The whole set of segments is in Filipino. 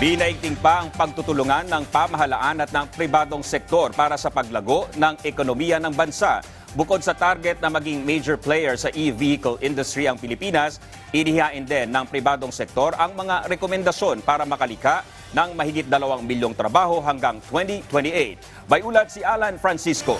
Binaigting pa ang pagtutulungan ng pamahalaan at ng pribadong sektor para sa paglago ng ekonomiya ng bansa. Bukod sa target na maging major player sa e-vehicle industry ang Pilipinas, inihain din ng pribadong sektor ang mga rekomendasyon para makalika ng mahigit 2 milyong trabaho hanggang 2028. May ulat si Alan Francisco.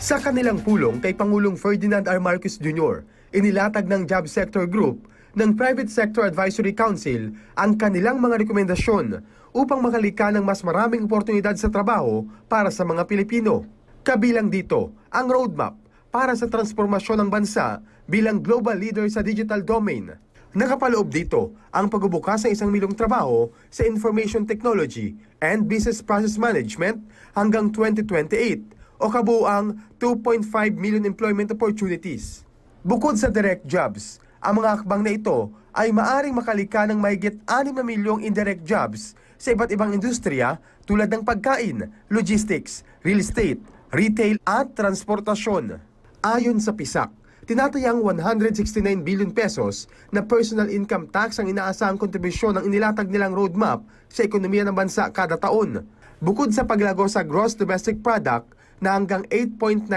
Sa kanilang pulong kay Pangulong Ferdinand R. Marcos Jr., inilatag ng Job Sector Group ng Private Sector Advisory Council ang kanilang mga rekomendasyon upang makalika ng mas maraming oportunidad sa trabaho para sa mga Pilipino. Kabilang dito ang roadmap para sa transformasyon ng bansa bilang global leader sa digital domain. Nakapaloob dito ang pagbubukas ng isang milyong trabaho sa Information Technology and Business Process Management hanggang 2028 o kabuang 2.5 million employment opportunities. Bukod sa direct jobs, ang mga akbang na ito ay maaring makalika ng mahigit 6 na milyong indirect jobs sa iba't ibang industriya tulad ng pagkain, logistics, real estate, retail at transportasyon. Ayon sa PISAC, tinatayang 169 billion pesos na personal income tax ang inaasahang kontribusyon ng inilatag nilang roadmap sa ekonomiya ng bansa kada taon. Bukod sa paglago sa gross domestic product na hanggang 8.9%.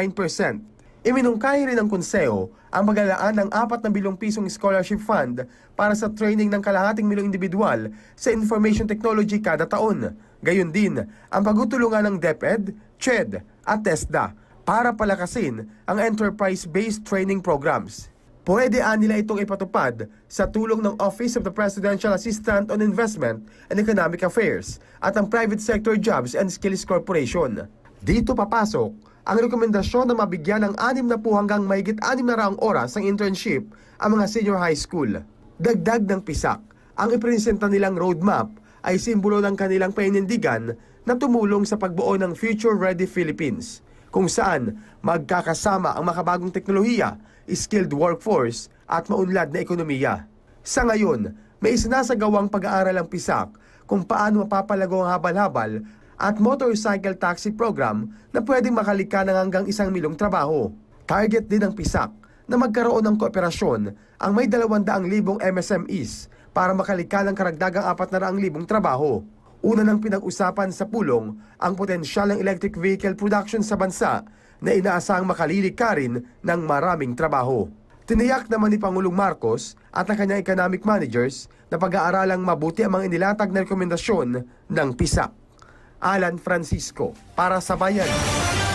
Iminungkahi rin ng konseho ang maglalaan ng 4 na bilyong pisong scholarship fund para sa training ng kalahating milyong individual sa information technology kada taon. Gayon din ang pagtutulungan ng DepEd, CHED at TESDA para palakasin ang enterprise-based training programs. Pwede nila itong ipatupad sa tulong ng Office of the Presidential Assistant on Investment and Economic Affairs at ang Private Sector Jobs and Skills Corporation. Dito papasok ang rekomendasyon na mabigyan ng 6 na po hanggang mahigit 6 na raang oras ng internship ang mga senior high school. Dagdag ng pisak, ang ipresenta nilang roadmap ay simbolo ng kanilang painindigan na tumulong sa pagbuo ng Future Ready Philippines, kung saan magkakasama ang makabagong teknolohiya, skilled workforce at maunlad na ekonomiya. Sa ngayon, may isinasagawang pag-aaral ang pisak kung paano mapapalago ang habal-habal at motorcycle taxi program na pwedeng makalika ng hanggang isang milyong trabaho. Target din ng PISAC na magkaroon ng kooperasyon ang may 200,000 MSMEs para makalika ng karagdagang 400,000 trabaho. Una nang pinag-usapan sa pulong ang potensyal ng electric vehicle production sa bansa na inaasahang makalilika rin ng maraming trabaho. Tiniyak naman ni Pangulong Marcos at ang kanyang economic managers na pag-aaralang mabuti ang mga inilatag na rekomendasyon ng PISAC. Alan Francisco para sa Bayan.